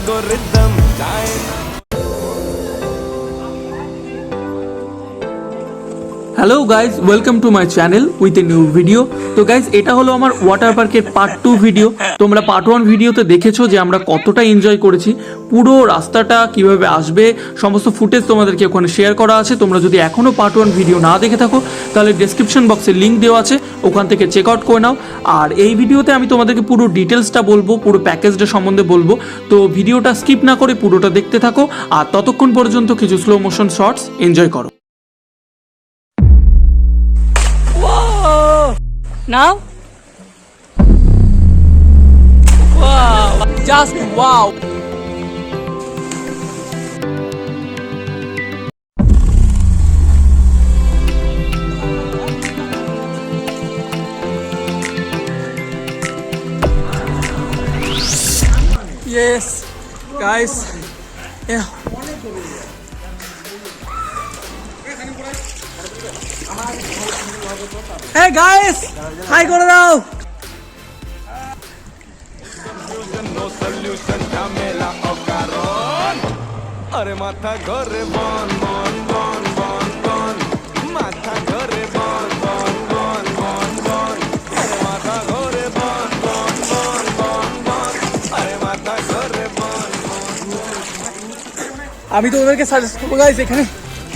लगो रिदम गाएँ hello guys welcome to my channel with a new video তো guys এটা হলো আমার ওয়াটার পার্কের পার্ট টু ভিডিও তোমরা পার্ট ওয়ান ভিডিওতে দেখেছ যে আমরা কতটা এনজয় করেছি। পুরো রাস্তাটা কীভাবে আসবে, সমস্ত ফুটেজ তোমাদেরকে ওখানে শেয়ার করা আছে। তোমরা যদি এখনও পার্ট ওয়ান ভিডিও না দেখে থাকো, তাহলে ডেসক্রিপশন বক্সে লিঙ্ক দেওয়া আছে। ওখান থেকে চেক আউট করে নাও। আর এই ভিডিওতে আমি তোমাদেরকে পুরো ডিটেলসটা বলব, পুরো প্যাকেজটা সম্বন্ধে বলব। তো ভিডিওটা স্কিপ না করে পুরোটা দেখতে থাকো। আর ততক্ষণ পর্যন্ত কিছু স্লো মোশন শর্টস এনজয় করো। Now? Wow! Just wow! Yes, guys. Yeah. Hey guys! Hi করে দাও আরে মাথা ঘরে বন বন বন বন বন মাথা ঘরে বন বন বন বন বন আরে মাথা ঘরে বন বন বন বন বন আরে মাথা ঘরে বন আমি তো ওদেরকে সাজেস্ট করব গাইস এখানে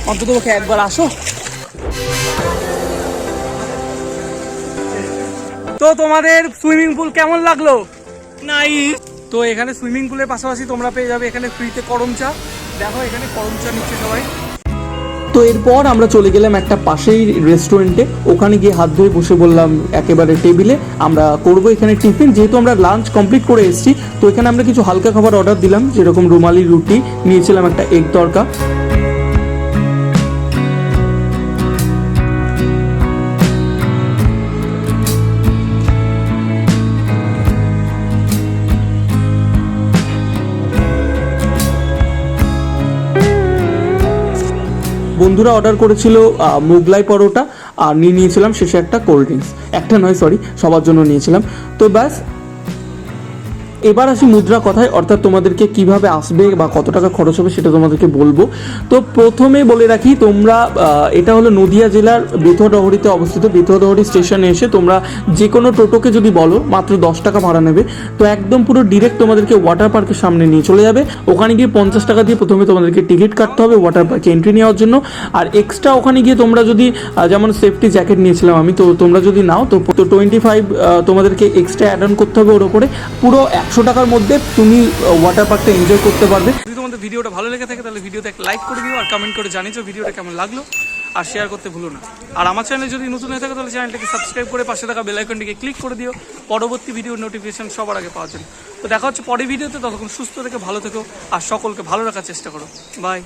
অন্তত ওকে একবার আসো তো তোমাদের সুইমিং পুল কেমন লাগল? নাই তো এখানে সুইমিং পুলের পাশাপাশি তোমরা পেয়ে যাবে এখানে ফ্রিতে করম চা। দেখো এখানে করম চা নিচ্ছে সবাই। তো এরপর আমরা চলে গেলাম একটা পাশেই রেস্টুরেন্টে ওখানে গিয়ে হাত ধরে বসে বললাম একেবারে টেবিলে আমরা করব এখানে টিফিন। যেহেতু আমরা লাঞ্চ কমপ্লিট করে এসেছি তো এখানে আমরা কিছু হালকা খাবার অর্ডার দিলাম যেরকম রুমালি রুটি নিয়েছিলাম একটা এগ তরকা। বন্ধুরা অর্ডার করেছিল মুগলাই পরোটা, আর নিয়ে নিয়েছিলাম শেষে একটা কোল্ড ড্রিঙ্কস একটা নয় সরি সবার জন্য নিয়েছিলাম। তো ব্যাস এবার আসি মুদ্রা কথায়, অর্থাৎ তোমাদেরকে কীভাবে আসবে বা কত টাকা খরচ হবে সেটা তোমাদেরকে বলব। তো প্রথমে বলে রাখি, তোমরা এটা হলো নদিয়া জেলার বেথুয়াডহরিতে অবস্থিত। বেথুয়াডহরি স্টেশনে এসে তোমরা যে কোনো টোটোকে যদি বলো, মাত্র দশ টাকা ভাড়া নেবে। তো একদম পুরো ডিরেক্ট তোমাদেরকে ওয়াটার পার্কের সামনে নিয়ে চলে যাবে। ওখানে গিয়ে পঞ্চাশ টাকা দিয়ে প্রথমে তোমাদেরকে টিকিট কাটতে হবে ওয়াটার পার্কে এন্ট্রি নেওয়ার জন্য। আর এক্সট্রা ওখানে গিয়ে তোমরা যদি যেমন সেফটি জ্যাকেট নিয়েছিলাম আমি, তো তোমরা যদি নাও, তো টোয়েন্টি ফাইভ তোমাদেরকে এক্সট্রা অ্যাড অন করতে হবে ওর ওপরে। পুরো একশো টাকার মধ্যে তুমি ওয়াটার পার্কটা এনজয় করতে পারবে। যদি তোমাদের ভিডিওটা ভালো লেগে থাকে, তাহলে ভিডিওতে একটা লাইক করে দিও আর কমেন্ট করে জানিয়েছো ভিডিওটা কেমন লাগল। আর শেয়ার করতে ভুলো না। আর আমার চ্যানেলে যদি নতুন হয়ে থাকে, তাহলে চ্যানেলটাকে সাবস্ক্রাইব করে পাশে থাকা বেল আইকনটিকে ক্লিক করে দিও। পরবর্তী ভিডিও নোটিফিকেশন সবার আগে পাওয়ার জন্য। তো দেখা হচ্ছে পরের ভিডিওতে ততক্ষণ সুস্থ থেকে ভালো থেকো আর সকলকে ভালো রাখার চেষ্টা করো। বাই